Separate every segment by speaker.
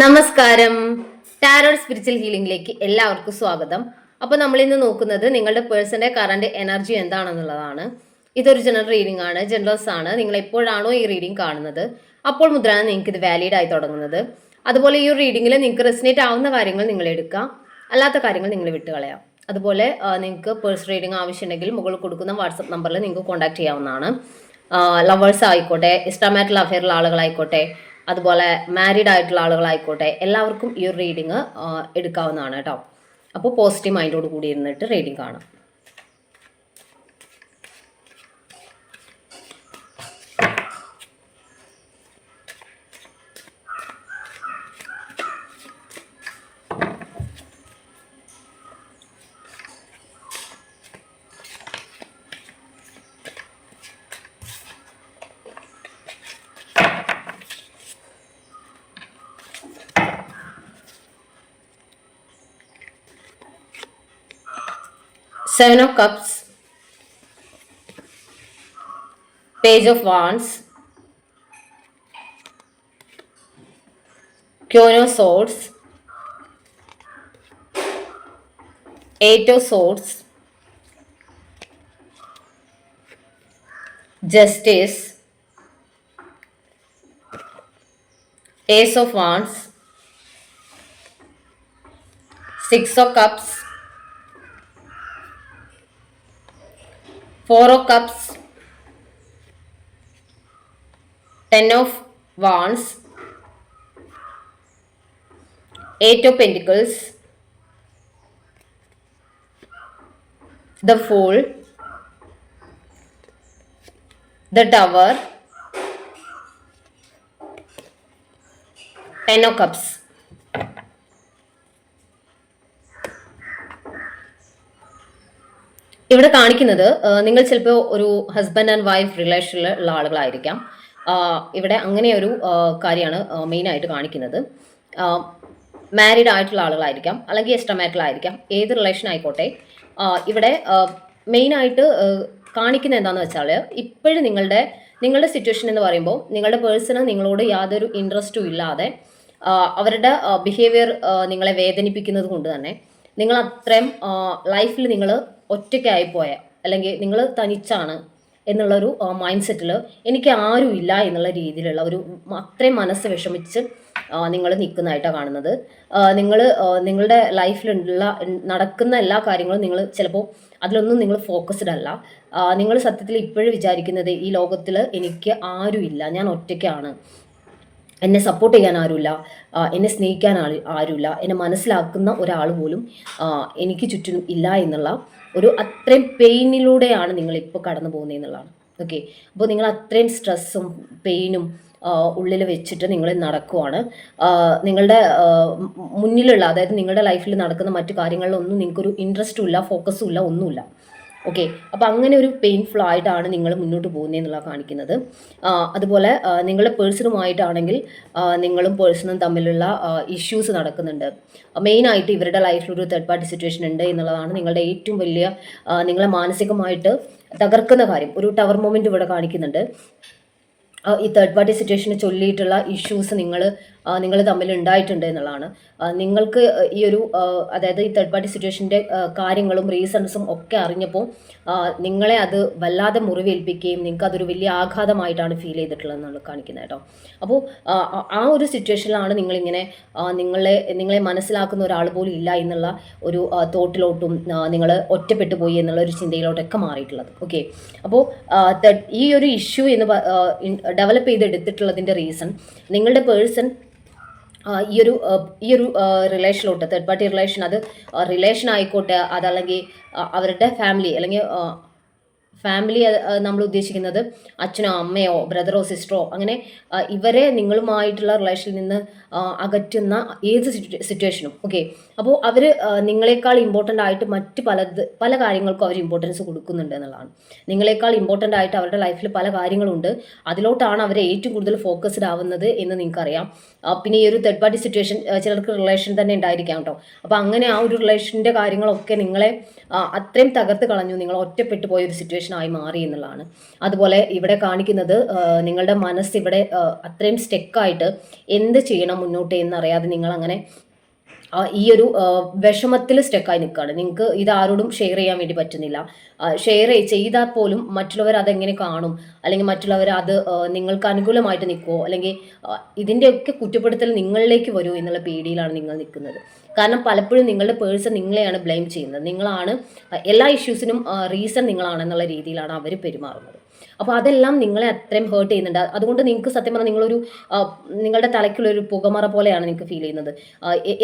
Speaker 1: നമസ്കാരം. Tarot spiritual ഹീലിംഗിലേക്ക് എല്ലാവർക്കും സ്വാഗതം. അപ്പോൾ നമ്മൾ ഇന്ന് നോക്കുന്നത് നിങ്ങളുടെ പേഴ്സന്റെ കറണ്ട് എനർജി എന്താണെന്നുള്ളതാണ്. ഇതൊരു ജനറൽ റീഡിംഗ് ആണ്. ജനറൽസ് ആണ്. നിങ്ങൾ എപ്പോഴാണോ ഈ റീഡിംഗ് കാണുന്നത്? അപ്പോൾ മുതലാണ് നിങ്ങൾക്ക് ഇത് വാലിഡ് ആയി തുടങ്ങുന്നത്. അതുപോലെ ഈ റീഡിങ്ങിൽ നിങ്ങൾക്ക് റെസിനേറ്റ് ആവുന്ന കാര്യങ്ങൾ നിങ്ങൾ എടുക്കാം അല്ലാത്ത കാര്യങ്ങൾ നിങ്ങൾ വിട്ടുകളയാം അതുപോലെ നിങ്ങൾക്ക് പേഴ്സ് റീഡിംഗ് ആവശ്യമുണ്ടെങ്കിൽ മുകളിൽ കൊടുക്കുന്ന വാട്സപ്പ് നമ്പറിൽ നിങ്ങൾക്ക് കോൺടാക്ട് ചെയ്യാവുന്നതാണ്. ലവേഴ്സ് ആയിക്കോട്ടെ ഇഷ്ടമായിട്ടുള്ള അഫെയറിലുള്ള ആളുകളായിക്കോട്ടെ അതുപോലെ മാരീഡ് ആയിട്ടുള്ള ആളുകളായിക്കോട്ടെ എല്ലാവർക്കും ഈ ഒരു റീഡിങ് എടുക്കാവുന്നതാണ് കേട്ടോ. അപ്പോൾ പോസിറ്റീവ് മൈൻഡോട് കൂടി ഇരുന്നിട്ട് റീഡിങ് കാണാം. Seven of Cups, Page of Wands, Queen of Swords, Eight of Swords, Justice, Ace of Wands, Six of Cups, four of cups, ten of wands, eight of pentacles, the fool, the tower, ten of cups. ഇവിടെ കാണിക്കുന്നത് നിങ്ങൾ ചിലപ്പോൾ ഒരു husband and wife റിലേഷനിൽ ഉള്ള ആളുകളായിരിക്കാം. ഇവിടെ അങ്ങനെ ഒരു കാര്യമാണ് മെയിനായിട്ട് കാണിക്കുന്നത്. മാരീഡ് ആയിട്ടുള്ള ആളുകളായിരിക്കാം അല്ലെങ്കിൽ ആയിരിക്കാം ഏത് റിലേഷൻ ആയിക്കോട്ടെ. ഇവിടെ മെയിനായിട്ട് കാണിക്കുന്നത് എന്താണെന്ന് വെച്ചാൽ ഇപ്പോഴും നിങ്ങളുടെ നിങ്ങളുടെ സിറ്റുവേഷൻ എന്ന് പറയുമ്പോൾ നിങ്ങളുടെ പേഴ്സണ് നിങ്ങളോട് യാതൊരു ഇൻട്രസ്റ്റും ഇല്ലാതെ അവരുടെ ബിഹേവിയർ നിങ്ങളെ വേദനിപ്പിക്കുന്നത് കൊണ്ട് തന്നെ നിങ്ങൾ അത്രയും ലൈഫിൽ നിങ്ങൾ ഒറ്റയ്ക്കായി പോയ അല്ലെങ്കിൽ നിങ്ങൾ തനിച്ചാണ് എന്നുള്ളൊരു മൈൻഡ് സെറ്റിൽ എനിക്ക് ആരും ഇല്ല എന്നുള്ള രീതിയിലുള്ള ഒരു അത്രയും മനസ്സ് വിഷമിച്ച് നിങ്ങൾ നിൽക്കുന്നതായിട്ടാണ് കാണുന്നത്. നിങ്ങൾ നിങ്ങളുടെ ലൈഫിലുള്ള നടക്കുന്ന എല്ലാ കാര്യങ്ങളും നിങ്ങൾ ചിലപ്പോൾ അതിലൊന്നും നിങ്ങൾ ഫോക്കസ്ഡ് അല്ല. നിങ്ങൾ സത്യത്തിൽ ഇപ്പോഴും വിചാരിക്കുന്നത് ഈ ലോകത്തിൽ എനിക്ക് ആരും ഇല്ല ഞാൻ ഒറ്റയ്ക്കാണ്. എന്നെ സപ്പോർട്ട് ചെയ്യാൻ ആരുമില്ല. എന്നെ സ്നേഹിക്കാൻ ആരുമില്ല. എന്നെ മനസ്സിലാക്കുന്ന ഒരാൾ പോലും എനിക്ക് ചുറ്റും ഇല്ല എന്നുള്ള ഒരു അത്രയും പെയിനിലൂടെയാണ് നിങ്ങൾ ഇപ്പോൾ കടന്നു പോകുന്നത് എന്നുള്ളതാണ്. ഓക്കെ അപ്പോൾ നിങ്ങൾ അത്രയും സ്ട്രെസ്സും പെയിനും ഉള്ളിൽ വെച്ചിട്ട് നിങ്ങൾ നടക്കുവാണ്. നിങ്ങളുടെ മുന്നിലുള്ള അതായത് നിങ്ങളുടെ ലൈഫിൽ നടക്കുന്ന മറ്റു കാര്യങ്ങളിലൊന്നും നിങ്ങൾക്കൊരു ഇൻട്രസ്റ്റും ഇല്ല ഫോക്കസും ഇല്ല ഒന്നുമില്ല. ഓക്കെ അപ്പോൾ അങ്ങനെ ഒരു പെയിൻഫുൾ ആയിട്ടാണ് നിങ്ങൾ മുന്നോട്ട് പോകുന്നത് എന്നുള്ള കാണിക്കുന്നത്. അതുപോലെ നിങ്ങളുടെ പേഴ്സണുമായിട്ടാണെങ്കിൽ നിങ്ങളും പേഴ്സണും തമ്മിലുള്ള ഇഷ്യൂസ് നടക്കുന്നുണ്ട്. മെയിനായിട്ട് ഇവരുടെ ലൈഫിൽ ഒരു തേർഡ് പാർട്ടി സിറ്റുവേഷൻ ഉണ്ട് എന്നുള്ളതാണ് നിങ്ങളുടെ ഏറ്റവും വലിയ നിങ്ങളെ മാനസികമായിട്ട് തകർക്കുന്ന കാര്യം. ഒരു ടവർ മൊമെന്റ് ഇവിടെ കാണിക്കുന്നുണ്ട്. ഈ തേർഡ് പാർട്ടി സിറ്റുവേഷനെ ചൊല്ലിയിട്ടുള്ള ഇഷ്യൂസ് നിങ്ങൾ നിങ്ങൾ തമ്മിൽ ഉണ്ടായിട്ടുണ്ട് എന്നുള്ളതാണ്. നിങ്ങൾക്ക് ഈ ഒരു അതായത് ഈ തേർഡ് പാർട്ടി സിറ്റുവേഷന്റെ കാര്യങ്ങളും റീസൺസും ഒക്കെ അറിഞ്ഞപ്പോൾ നിങ്ങളെ അത് വല്ലാതെ മുറിവേൽപ്പിക്കുകയും നിങ്ങൾക്ക് അതൊരു വലിയ ആഘാതമായിട്ടാണ് ഫീൽ ചെയ്തിട്ടുള്ളത് എന്നാണ് കാണിക്കുന്നത് കേട്ടോ. അപ്പോൾ ആ, ഒരു സിറ്റുവേഷനിലാണ് നിങ്ങളിങ്ങനെ നിങ്ങളെ നിങ്ങളെ മനസ്സിലാക്കുന്ന ഒരാൾ പോലും ഇല്ല എന്നുള്ള ഒരു തോട്ടിലോട്ടും നിങ്ങൾ ഒറ്റപ്പെട്ടു പോയി എന്നുള്ള ഒരു ചിന്തയിലോട്ടൊക്കെ മാറിയിട്ടുള്ളത്. ഓക്കെ അപ്പോൾ ഈ ഒരു ഇഷ്യൂ എന്ന് ഡെവലപ്പ് ചെയ്തെടുത്തിട്ടുള്ളതിന്റെ റീസൺ നിങ്ങളുടെ പേഴ്സൺ ഈ ഒരു ഈ ഒരു റിലേഷനിലോട്ട് തേർഡ് പാർട്ടി റിലേഷൻ അത് റിലേഷൻ ആയിക്കോട്ടെ അതല്ലെങ്കിൽ അവരുടെ ഫാമിലി അല്ലെങ്കിൽ ഫാമിലി നമ്മൾ ഉദ്ദേശിക്കുന്നത് അച്ഛനോ അമ്മയോ ബ്രദറോ സിസ്റ്ററോ അങ്ങനെ ഇവരെ നിങ്ങളുമായിട്ടുള്ള റിലേഷനിൽ നിന്ന് അകറ്റുന്ന ഏത് സിറ്റുവേഷനും ഓക്കെ അപ്പോൾ അവർ നിങ്ങളെക്കാൾ ഇമ്പോർട്ടന്റ് ആയിട്ട് മറ്റ് പലത് പല കാര്യങ്ങൾക്കും അവർ ഇമ്പോർട്ടൻസ് കൊടുക്കുന്നുണ്ട് എന്നുള്ളതാണ്. നിങ്ങളെക്കാൾ ഇമ്പോർട്ടന്റ് ആയിട്ട് അവരുടെ ലൈഫിൽ പല കാര്യങ്ങളുണ്ട്. അതിലോട്ടാണ് അവരെ ഏറ്റവും കൂടുതൽ ഫോക്കസ്ഡ് ആവുന്നത് എന്ന് നിങ്ങൾക്കറിയാം. പിന്നെ ഈ ഒരു തേർഡ് പാർട്ടി സിറ്റുവേഷൻ ചിലർക്ക് റിലേഷൻ തന്നെ ഉണ്ടായിരിക്കാം കേട്ടോ. അപ്പോൾ അങ്ങനെ ആ ഒരു റിലേഷന്റെ കാര്യങ്ങളൊക്കെ നിങ്ങളെ അത്രയും തകർത്ത് കളഞ്ഞു. നിങ്ങൾ ഒറ്റപ്പെട്ടു പോയ ഒരു സിറ്റുവേഷൻ റിലേഷനായി മാറി എന്നുള്ളതാണ്. അതുപോലെ ഇവിടെ കാണിക്കുന്നത് നിങ്ങളുടെ മനസ്സ് ഇവിടെ അത്രയും സ്റ്റെക്കായിട്ട് എന്ത് ചെയ്യണം മുന്നോട്ട് എന്നറിയാതെ നിങ്ങൾ അങ്ങനെ ഈ ഒരു വിഷമത്തിൽ സ്റ്റെക്കായി നിൽക്കുകയാണ് നിങ്ങൾക്ക് ഇത് ആരോടും ഷെയർ ചെയ്യാൻ വേണ്ടി പറ്റുന്നില്ല. ഷെയർ ചെയ്താൽ പോലും മറ്റുള്ളവർ അതെങ്ങനെ കാണും? അല്ലെങ്കിൽ മറ്റുള്ളവർ അത് നിങ്ങൾക്ക് അനുകൂലമായിട്ട് നിൽക്കുമോ അല്ലെങ്കിൽ ഇതിന്റെയൊക്കെ കുറ്റപ്പെടുത്തൽ നിങ്ങളിലേക്ക് വരുമോ എന്നുള്ള പേടിയിലാണ് നിങ്ങൾ നിൽക്കുന്നത്. കാരണം പലപ്പോഴും നിങ്ങളുടെ പേഴ്സൺ നിങ്ങളെയാണ് ബ്ലെയിം ചെയ്യുന്നത്. നിങ്ങളാണ് എല്ലാ ഇഷ്യൂസിനും റീസൺ നിങ്ങളാണെന്നുള്ള രീതിയിലാണ് അവർ പെരുമാറുന്നത്. അപ്പോൾ അതെല്ലാം നിങ്ങളെ അത്രയും ഹേർട്ട് ചെയ്യുന്നുണ്ട്. അതുകൊണ്ട് നിങ്ങൾക്ക് സത്യം പറഞ്ഞാൽ നിങ്ങളൊരു നിങ്ങളുടെ തലയ്ക്കുള്ളൊരു പുകമറ പോലെയാണ് നിങ്ങൾക്ക് ഫീൽ ചെയ്യുന്നത്.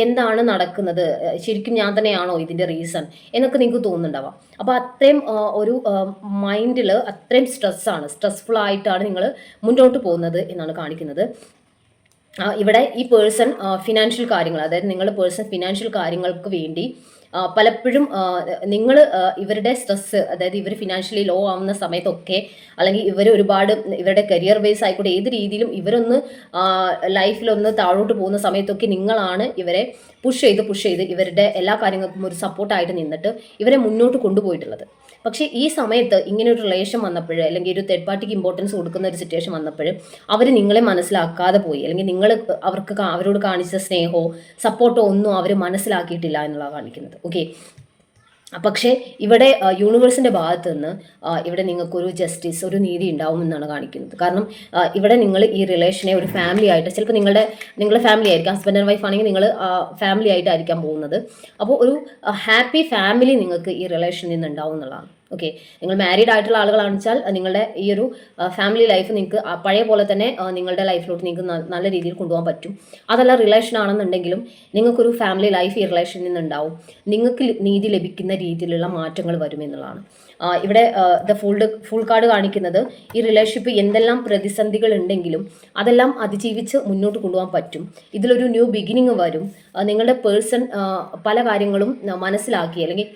Speaker 1: എന്താണ് നടക്കുന്നത്? ശരിക്കും ഞാൻ തന്നെയാണോ ഇതിന്റെ റീസൺ എന്നൊക്കെ നിങ്ങൾക്ക് തോന്നുന്നുണ്ടാവാം. അപ്പോൾ അത്രയും ഒരു മൈൻഡിൽ അത്രയും സ്ട്രെസ്സാണ് സ്ട്രെസ്ഫുൾ ആയിട്ടാണ് നിങ്ങൾ മുന്നോട്ട് പോകുന്നത് എന്നാണ് കാണിക്കുന്നത്. ഇവിടെ ഈ പേഴ്സൺ ഫിനാൻഷ്യൽ കാര്യങ്ങൾ അതായത് നിങ്ങളുടെ പേഴ്സൺ ഫിനാൻഷ്യൽ കാര്യങ്ങൾക്ക് വേണ്ടി പലപ്പോഴും നിങ്ങൾ ഇവരുടെ സ്ട്രെസ്സ് അതായത് ഇവർ ഫിനാൻഷ്യലി ലോ ആവുന്ന സമയത്തൊക്കെ അല്ലെങ്കിൽ ഇവർ ഒരുപാട് ഇവരുടെ കരിയർ ബേസ് ആയിക്കോട്ടെ ഏത് രീതിയിലും ഇവരൊന്ന് ലൈഫിലൊന്ന് താഴോട്ട് പോകുന്ന സമയത്തൊക്കെ നിങ്ങളാണ് ഇവരെ പുഷ് ചെയ്ത് പുഷ് ചെയ്ത് ഇവരുടെ എല്ലാ കാര്യങ്ങൾക്കും ഒരു സപ്പോർട്ടായിട്ട് നിന്നിട്ട് ഇവരെ മുന്നോട്ട് കൊണ്ടുപോയിട്ടുള്ളത്. പക്ഷേ ഈ സമയത്ത് ഇങ്ങനെ ഒരു റിലേഷൻ വന്നപ്പോൾ അല്ലെങ്കിൽ ഒരു തേർഡ് പാർട്ടിക്ക് ഇമ്പോർട്ടൻസ് കൊടുക്കുന്ന ഒരു സിറ്റുവേഷൻ വന്നപ്പോൾ അവർ നിങ്ങളെ മനസ്സിലാക്കാതെ പോയി. അല്ലെങ്കിൽ നിങ്ങൾ അവർക്ക് അവരോട് കാണിച്ച സ്നേഹമോ സപ്പോർട്ടോ ഒന്നും അവർ മനസ്സിലാക്കിയിട്ടില്ല എന്നുള്ളതാണ് കാണിക്കുന്നത്. ഓക്കെ പക്ഷേ ഇവിടെ യൂണിവേഴ്സിന്റെ ഭാഗത്ത് നിന്ന് ഇവിടെ നിങ്ങൾക്കൊരു ജസ്റ്റിസ് ഒരു നീതി ഉണ്ടാവുമെന്നാണ് കാണിക്കുന്നത്. കാരണം ഇവിടെ നിങ്ങൾ ഈ റിലേഷനെ ഒരു ഫാമിലി ആയിട്ട് ചിലപ്പോൾ നിങ്ങളുടെ നിങ്ങളുടെ ഫാമിലി ആയിരിക്കും ഹസ്ബൻഡ് ആൻഡ് വൈഫ് ആണെങ്കിൽ നിങ്ങൾ ഫാമിലി ആയിട്ടായിരിക്കാം പോകുന്നത്. അപ്പോൾ ഒരു ഹാപ്പി ഫാമിലി നിങ്ങൾക്ക് ഈ റിലേഷനിൽ നിന്ന് ഉണ്ടാവും എന്നുള്ളതാണ് ഓക്കെ നിങ്ങൾ മാരീഡ് ആയിട്ടുള്ള ആളുകളാണെന്ന് വെച്ചാൽ നിങ്ങളുടെ ഈ ഒരു ഫാമിലി ലൈഫ് നിങ്ങൾക്ക് പഴയ പോലെ തന്നെ നിങ്ങളുടെ ലൈഫിലോട്ട് നിങ്ങൾക്ക് നല്ല രീതിയിൽ കൊണ്ടുപോകാൻ പറ്റും. അതല്ല റിലേഷൻ ആണെന്നുണ്ടെങ്കിലും നിങ്ങൾക്കൊരു ഫാമിലി ലൈഫ് ഈ റിലേഷനിൽ നിന്നുണ്ടാവും. നിങ്ങൾക്ക് നീതി ലഭിക്കുന്ന രീതിയിലുള്ള മാറ്റങ്ങൾ വരും എന്നുള്ളതാണ്. ഇവിടെ ദ ഫുൾ ഫുൾ കാർഡ് കാണിക്കുന്നത് ഈ റിലേഷൻഷിപ്പ് എന്തെല്ലാം പ്രതിസന്ധികൾ ഉണ്ടെങ്കിലും അതെല്ലാം അതിജീവിച്ച് മുന്നോട്ട് കൊണ്ടുപോകാൻ പറ്റും. ഇതിലൊരു ന്യൂ ബിഗിനിങ് വരും. നിങ്ങളുടെ പേഴ്സൺ പല കാര്യങ്ങളും മനസ്സിലാക്കി അല്ലെങ്കിൽ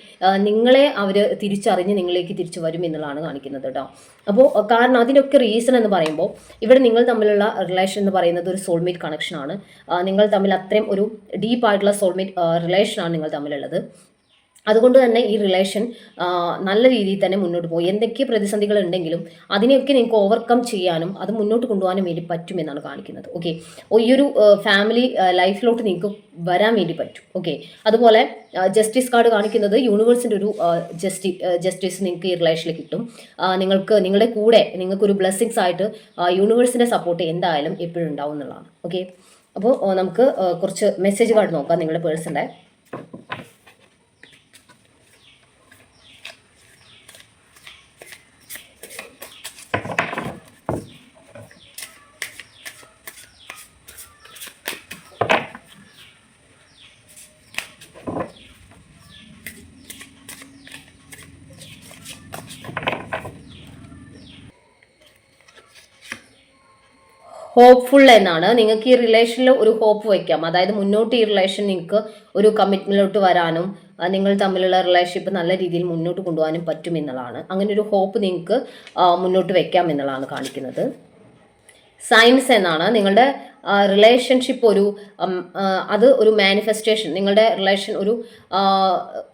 Speaker 1: നിങ്ങളെ അവർ തിരിച്ചറിഞ്ഞ് നിങ്ങളിലേക്ക് തിരിച്ചു വരും എന്നുള്ളതാണ് കാണിക്കുന്നത് കേട്ടോ അപ്പോൾ കാരണം അതിനൊക്കെ റീസൺ എന്ന് പറയുമ്പോൾ ഇവിടെ നിങ്ങൾ തമ്മിലുള്ള റിലേഷൻ എന്ന് പറയുന്നത് ഒരു സോൾമേറ്റ് കണക്ഷനാണ് നിങ്ങൾ തമ്മിൽ അത്രയും ഒരു ഡീപ്പായിട്ടുള്ള സോൾമേറ്റ് റിലേഷനാണ് നിങ്ങൾ തമ്മിലുള്ളത്. അതുകൊണ്ട് തന്നെ ഈ റിലേഷൻ നല്ല രീതിയിൽ തന്നെ മുന്നോട്ട് പോകും. എന്തൊക്കെ പ്രതിസന്ധികൾ ഉണ്ടെങ്കിലും അതിനെയൊക്കെ നിങ്ങൾക്ക് ഓവർകം ചെയ്യാനും അത് മുന്നോട്ട് കൊണ്ടുപോകാനും വേണ്ടി പറ്റുമെന്നാണ് കാണിക്കുന്നത്. ഓക്കെ ഈ ഒരു ഫാമിലി ലൈഫിലോട്ട് നിങ്ങൾക്ക് വരാൻ വേണ്ടി പറ്റും. ഓക്കെ അതുപോലെ ജസ്റ്റിസ് കാർഡ് കാണിക്കുന്നത് യൂണിവേഴ്സിന്റെ ഒരു ജസ്റ്റി ജസ്റ്റിസ് നിങ്ങൾക്ക് ഈ റിലേഷനിൽ കിട്ടും. നിങ്ങൾക്ക് നിങ്ങളുടെ കൂടെ നിങ്ങൾക്കൊരു ബ്ലെസ്സിങ്സ് ആയിട്ട് യൂണിവേഴ്സിന്റെ സപ്പോർട്ട് എന്തായാലും എപ്പോഴും ഉണ്ടാവും എന്നുള്ളതാണ്. ഓക്കെ അപ്പോൾ നമുക്ക് കുറച്ച് മെസ്സേജ് കാർഡ് നോക്കാം നിങ്ങളുടെ പേഴ്സന്റെ. ഹോപ്പ്ഫുൾ എന്നാണ്. നിങ്ങൾക്ക് ഈ റിലേഷനിൽ ഒരു ഹോപ്പ് വയ്ക്കാം അതായത് മുന്നോട്ട് ഈ റിലേഷൻ നിങ്ങൾക്ക് ഒരു കമ്മിറ്റ്മെന്റിലോട്ട് വരാനും നിങ്ങൾ തമ്മിലുള്ള റിലേഷൻഷിപ്പ് നല്ല രീതിയിൽ മുന്നോട്ട് കൊണ്ടുപോകാനും പറ്റും എന്നുള്ളതാണ്. അങ്ങനെ ഒരു ഹോപ്പ് നിങ്ങൾക്ക് മുന്നോട്ട് വയ്ക്കാം എന്നുള്ളതാണ് കാണിക്കുന്നത്. സയൻസ് എന്നാണ് നിങ്ങളുടെ റിലേഷൻഷിപ്പ് ഒരു അത് ഒരു മാനിഫെസ്റ്റേഷൻ നിങ്ങളുടെ റിലേഷൻ ഒരു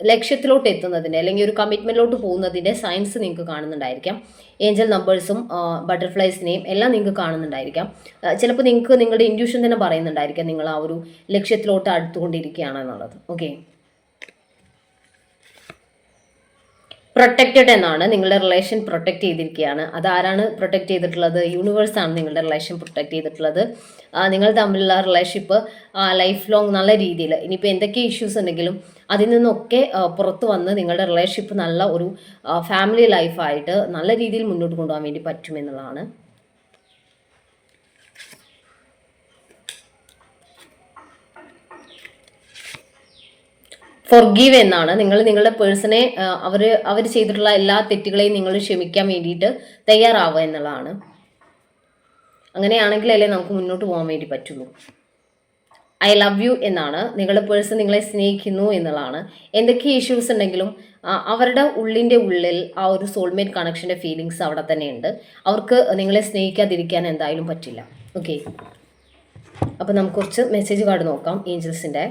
Speaker 1: ലക്ഷ്യത്തിലോട്ട് എത്തുന്നതിന്റെ അല്ലെങ്കിൽ ഒരു കമ്മിറ്റ്മെന്റിലോട്ട് പോകുന്നതിന്റെ സയൻസ് നിങ്ങൾക്ക് കാണുന്നുണ്ടായിരിക്കാം. ഏഞ്ചൽ നമ്പേഴ്സും ബട്ടർഫ്ലൈസിനെയും എല്ലാം നിങ്ങൾക്ക് കാണുന്നുണ്ടായിരിക്കാം. ചിലപ്പോൾ നിങ്ങൾക്ക് നിങ്ങളുടെ ഇൻഡ്യൂഷൻ തന്നെ പറയുന്നുണ്ടായിരിക്കാം നിങ്ങൾ ആ ഒരു ലക്ഷ്യത്തിലോട്ട് അടുത്തുകൊണ്ടിരിക്കുകയാണെന്നുള്ളത് ഓക്കെ പ്രൊട്ടക്റ്റഡ് എന്നാണ് നിങ്ങളുടെ റിലേഷൻ പ്രൊട്ടക്റ്റ് ചെയ്തിരിക്കുകയാണ് അതാരാണ് പ്രൊട്ടക്റ്റ് ചെയ്തിട്ടുള്ളത്? യൂണിവേഴ്സ് ആണ് നിങ്ങളുടെ റിലേഷൻ പ്രൊട്ടക്റ്റ് ചെയ്തിട്ടുള്ളത്. നിങ്ങൾ തമ്മിലുള്ള റിലേഷൻഷിപ്പ് ലൈഫ് ലോങ് നല്ല രീതിയിൽ. ഇനിയിപ്പോൾ എന്തൊക്കെ ഇഷ്യൂസ് ഉണ്ടെങ്കിലും അതിൽ നിന്നൊക്കെ പുറത്ത് വന്ന് നിങ്ങളുടെ റിലേഷൻഷിപ്പ് നല്ല ഒരു ഫാമിലി ലൈഫായിട്ട് നല്ല രീതിയിൽ മുന്നോട്ട് കൊണ്ടുപോകാൻ വേണ്ടി പറ്റുമെന്നുള്ളതാണ് ഫൊർഗീവ് എന്നാണ്. നിങ്ങൾ നിങ്ങളുടെ പേഴ്സണെ അവർ അവർ ചെയ്തിട്ടുള്ള എല്ലാ തെറ്റുകളെയും നിങ്ങൾ ക്ഷമിക്കാൻ വേണ്ടിയിട്ട് തയ്യാറാവുക എന്നുള്ളതാണ്. അങ്ങനെയാണെങ്കിലല്ലേ നമുക്ക് മുന്നോട്ട് പോകാൻ വേണ്ടി പറ്റുള്ളൂ. ഐ ലവ് യു എന്നാണ്. നിങ്ങളുടെ പേഴ്സൺ നിങ്ങളെ സ്നേഹിക്കുന്നു എന്നുള്ളതാണ്. എന്തൊക്കെ ഇഷ്യൂസ് ഉണ്ടെങ്കിലും അവരുടെ ഉള്ളിന്റെ ഉള്ളിൽ ആ ഒരു സോൾമേറ്റ് കണക്ഷന്റെ ഫീലിങ്സ് അവിടെ തന്നെയുണ്ട് അവർക്ക് നിങ്ങളെ സ്നേഹിക്കാതിരിക്കാൻ എന്തായാലും പറ്റില്ല. ഓക്കെ അപ്പോൾ നമുക്ക് കുറച്ച് മെസ്സേജ് കാർഡ് നോക്കാം ഏഞ്ചൽസിന്റെ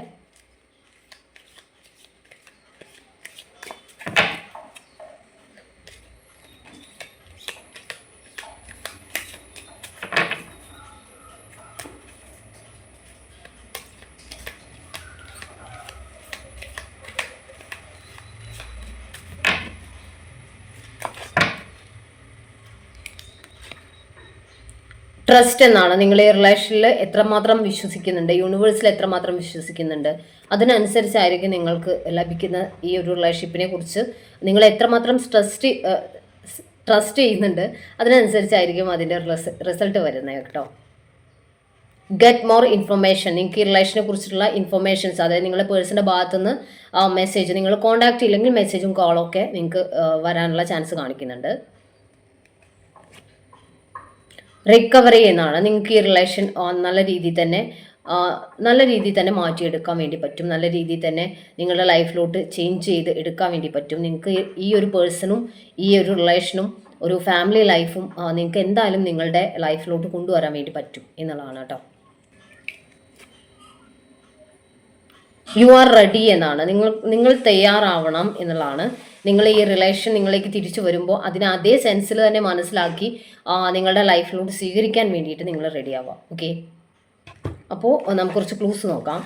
Speaker 1: ട്രസ്റ്റ് എന്നാണ്. നിങ്ങൾ ഈ റിലേഷനിൽ എത്രമാത്രം വിശ്വസിക്കുന്നുണ്ട്? യൂണിവേഴ്സിൽ എത്രമാത്രം വിശ്വസിക്കുന്നുണ്ട്? അതിനനുസരിച്ചായിരിക്കും നിങ്ങൾക്ക് ലഭിക്കുന്ന ഈ ഒരു റിലേഷൻഷിപ്പിനെ കുറിച്ച് നിങ്ങൾ എത്രമാത്രം ട്രസ്റ്റ് ട്രസ്റ്റ് ചെയ്യുന്നുണ്ട്? അതിനനുസരിച്ചായിരിക്കും അതിന്റെ റിസൾട്ട് വരുന്നത് കേട്ടോ. ഗെറ്റ് മോർ ഇൻഫർമേഷൻ നിങ്ങൾക്ക് ഈ റിലേഷനെ കുറിച്ചിട്ടുള്ള ഇൻഫർമേഷൻസ് അതായത് നിങ്ങളുടെ പേഴ്സന്റെ ഭാഗത്തുനിന്ന് മെസ്സേജ് നിങ്ങൾ കോൺടാക്ട് ഇല്ലെങ്കിൽ മെസ്സേജും കോളൊക്കെ നിങ്ങൾക്ക് വരാനുള്ള ചാൻസ് കാണിക്കുന്നുണ്ട്. റിക്കവറി എന്നാണ്. നിങ്ങൾക്ക് ഈ റിലേഷൻ നല്ല രീതിയിൽ തന്നെ നല്ല രീതിയിൽ തന്നെ മാറ്റിയെടുക്കാൻ വേണ്ടി പറ്റും. നല്ല രീതിയിൽ തന്നെ നിങ്ങളുടെ ലൈഫിലോട്ട് ചേഞ്ച് ചെയ്ത് എടുക്കാൻ വേണ്ടി പറ്റും. നിങ്ങൾക്ക് ഈ ഒരു പേഴ്സണും ഈ ഒരു റിലേഷനും ഒരു ഫാമിലി ലൈഫും നിങ്ങൾക്ക് എന്തായാലും നിങ്ങളുടെ ലൈഫിലോട്ട് കൊണ്ടുവരാൻ വേണ്ടി പറ്റും എന്നുള്ളതാണ് കേട്ടോ. യു ആർ റെഡി എന്നാണ്. നിങ്ങൾ നിങ്ങൾ തയ്യാറാവണം എന്നുള്ളതാണ്. നിങ്ങൾ ഈ റിലേഷൻ നിങ്ങളിലേക്ക് തിരിച്ചു വരുമ്പോൾ അതിനെ അതേ സെൻസിൽ തന്നെ മനസ്സിലാക്കി നിങ്ങളുടെ ലൈഫിലോട്ട് സ്വീകരിക്കാൻ വേണ്ടിയിട്ട് നിങ്ങൾ റെഡി ആവാം ഓക്കെ അപ്പോൾ നമുക്ക് കുറച്ച് ക്ലൂസ് നോക്കാം.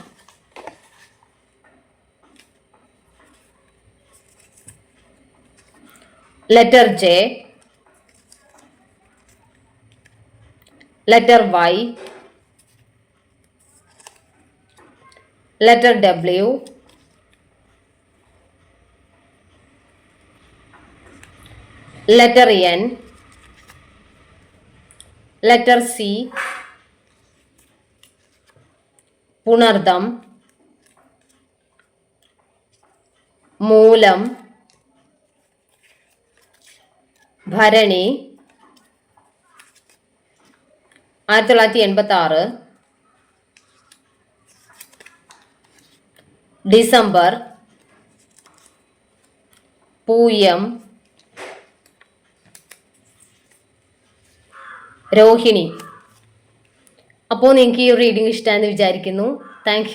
Speaker 1: Letter J letter Y letter W, letter N, letter C, Punartham മൂലം ഭരണി ആയിരത്തി തൊള്ളായിരത്തി എൺപത്തി ആറ് ഡിസംബർ പൂയം രോഹിണി. അപ്പോൾ നിങ്ങൾക്ക് ഈ റീഡിംഗ് ഇഷ്ടമാണെന്ന് വിചാരിക്കുന്നു. താങ്ക്